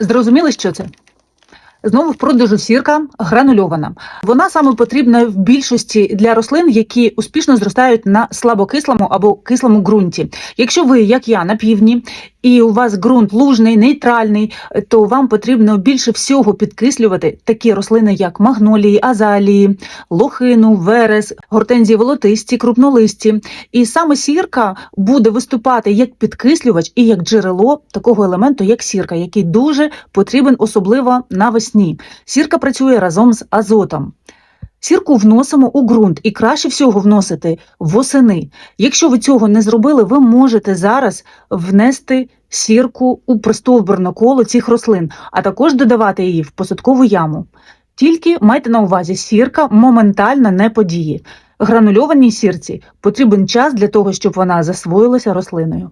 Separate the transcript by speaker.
Speaker 1: Зрозуміли, що це? Знову в продажу сірка гранульована. Вона саме потрібна в більшості для рослин, які успішно зростають на слабокислому або кислому ґрунті. Якщо ви, як я, на півдні, і у вас ґрунт лужний, нейтральний, то вам потрібно більше всього підкислювати такі рослини, як магнолії, азалії, лохину, верес, гортензії волотисті, крупнолисті. І саме сірка буде виступати як підкислювач і як джерело такого елементу, як сірка, який дуже потрібен, особливо навесні. Сірка працює разом з азотом. Сірку вносимо у ґрунт і краще всього вносити восени. Якщо ви цього не зробили, ви можете зараз внести сірку у простовбурне коло цих рослин, а також додавати її в посадкову яму. Тільки майте на увазі, сірка моментально не подіє. Гранульованій сірці потрібен час для того, щоб вона засвоїлася рослиною.